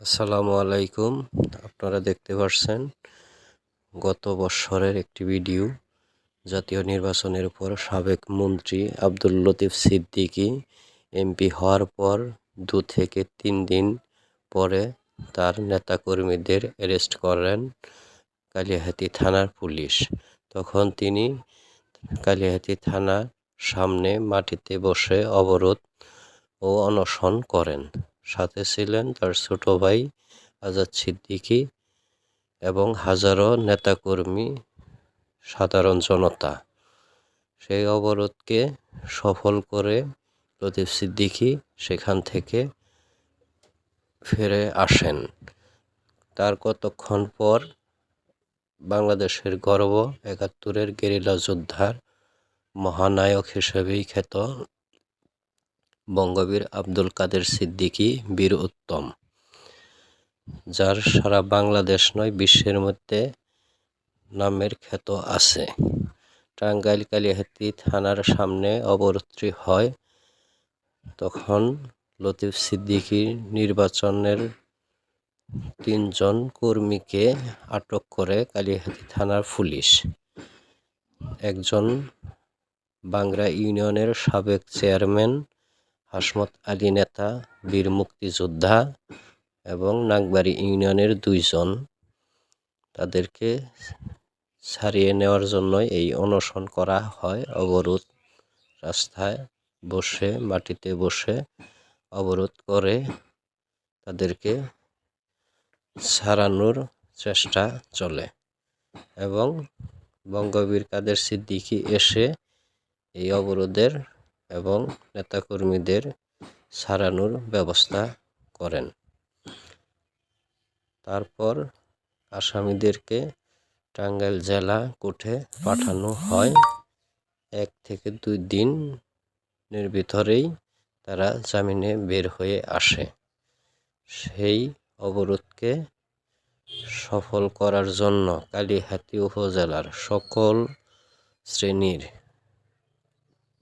আসসালামু আলাইকুম। আপনারা দেখতে পাচ্ছেন গত বছরের একটি ভিডিও জাতীয় নির্বাচনের উপর সাবেক মন্ত্রী আব্দুল লতিফ সিদ্দিকী এমপি হওয়ার পর দু থেকে তিন দিন পরে তার নেতাকর্মীদের অ্যারেস্ট করেন কালিয়াহাতি থানার পুলিশ। তখন তিনি কালিয়াহাতি থানার সামনে মাটিতে বসে অবরোধ ও অনশন করেন। সাথে ছিলেন তার ছোট ভাই আজাদ সিদ্দিকী এবং হাজারো নেতাকর্মী, সাধারণ জনতা। সেই অবরোধকে সফল করে লতিফ সিদ্দিকী সেখান থেকে ফিরে আসেন। তার কতক্ষণ পর বাংলাদেশের গর্ব একাত্তরের গেরিলা যোদ্ধার মহানায়ক হিসেবেই খ্যাত বঙ্গবীর আব্দুল কাদের সিদ্দিকী বীর উত্তম, যার সারা বাংলাদেশ নয়, বিশ্বের মধ্যে নামের খ্যাত আছে। টাঙ্গাইল কালিহাতি থানার সামনে অবরোধটি হয়, তখন লতিফ সিদ্দিকী নির্বাচনের তিনজন কর্মীকে আটক করে কালিহাতি থানার পুলিশ। একজন বাংলা ইউনিয়নের সাবেক চেয়ারম্যান হাসমত আলী নেতা, বীর মুক্তিযোদ্ধা এবং নাগবাড়ি ইউনিয়নের দুইজন। তাদেরকে ছাড়িয়ে নেওয়ার জন্য এই অনশন করা হয়। অবরোধ রাস্তায় বসে, মাটিতে বসে অবরোধ করে তাদেরকে ছাড়ানোর চেষ্টা চলে এবং বঙ্গবীর কাদের সিদ্দিকি এসে এই অবরোধের এবং নেতাকর্মীদের সারানোর ব্যবস্থা করেন। তারপর আসামিদেরকে টাঙ্গাইল জেলা কোর্টে পাঠানো হয়। এক থেকে দুই দিনের ভিতরেই তারা জামিনে বের হয়ে আসে। সেই অবরোধকে সফল করার জন্য কালীহাতি উপজেলার সকল শ্রেণির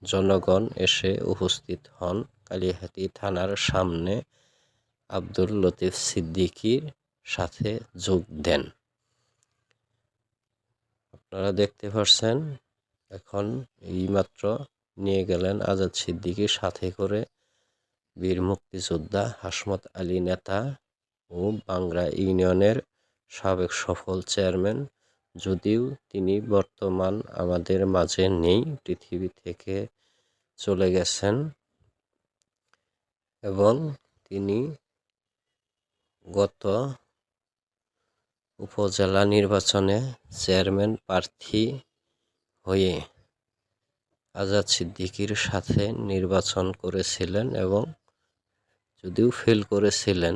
জনগণ এসে উপস্থিত হন কালীহাতি থানার সামনে। আব্দুল লতিফ সিদ্দিকীর সাথে যোগ দেন। আপনারা দেখতে পাচ্ছেন এখন এইমাত্র নিয়ে গেলেন আজাদ সিদ্দিকীর সাথে করে বীর মুক্তিযোদ্ধা হাসমত আলী নেতা ও বাংলা ইউনিয়নের সাবেক সফল চেয়ারম্যান যদিও তিনি বর্তমান আমাদের মাঝে নেই, পৃথিবী থেকে চলে গেছেন এবং তিনি গত উপজেলা নির্বাচনে চেয়ারম্যান প্রার্থী হয়ে আজাদ সিদ্দিকির সাথে নির্বাচন করেছিলেন এবং যদিও ফেল করেছিলেন,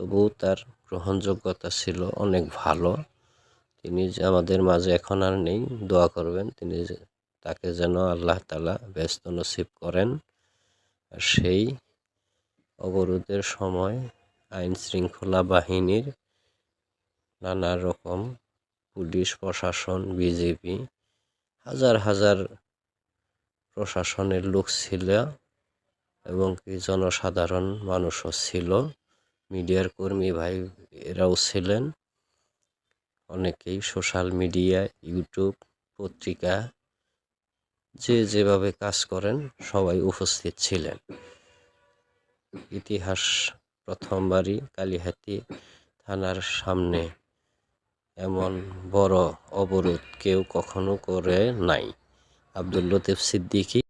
তবুও তার গ্রহণযোগ্যতা ছিল অনেক ভালো। তিনি যে আমাদের মাঝে এখন আর নেই, দোয়া করবেন। তিনি তাকে যেন আল্লাহ তালা ব্যস্ত নসিব করেন। আর সেই অবরোধের সময় আইন শৃঙ্খলা বাহিনীর নানা রকম পুলিশ, প্রশাসন বিজেপি হাজার হাজার প্রশাসনের লোক ছিল এবং কি জনসাধারণ মানুষও ছিল। মিডিয়ার কর্মী ভাই এরাও ছিলেন। অনেকেই সোশ্যাল মিডিয়া, ইউটিউব, পত্রিকা, যে যেভাবে কাজ করেন সবাই উপস্থিত ছিলেন। ইতিহাস প্রথমবারই কালীহাতি থানার সামনে এমন বড় অবরোধ কেউ কখনো করে নাই। আব্দুল লতিফ সিদ্দিকী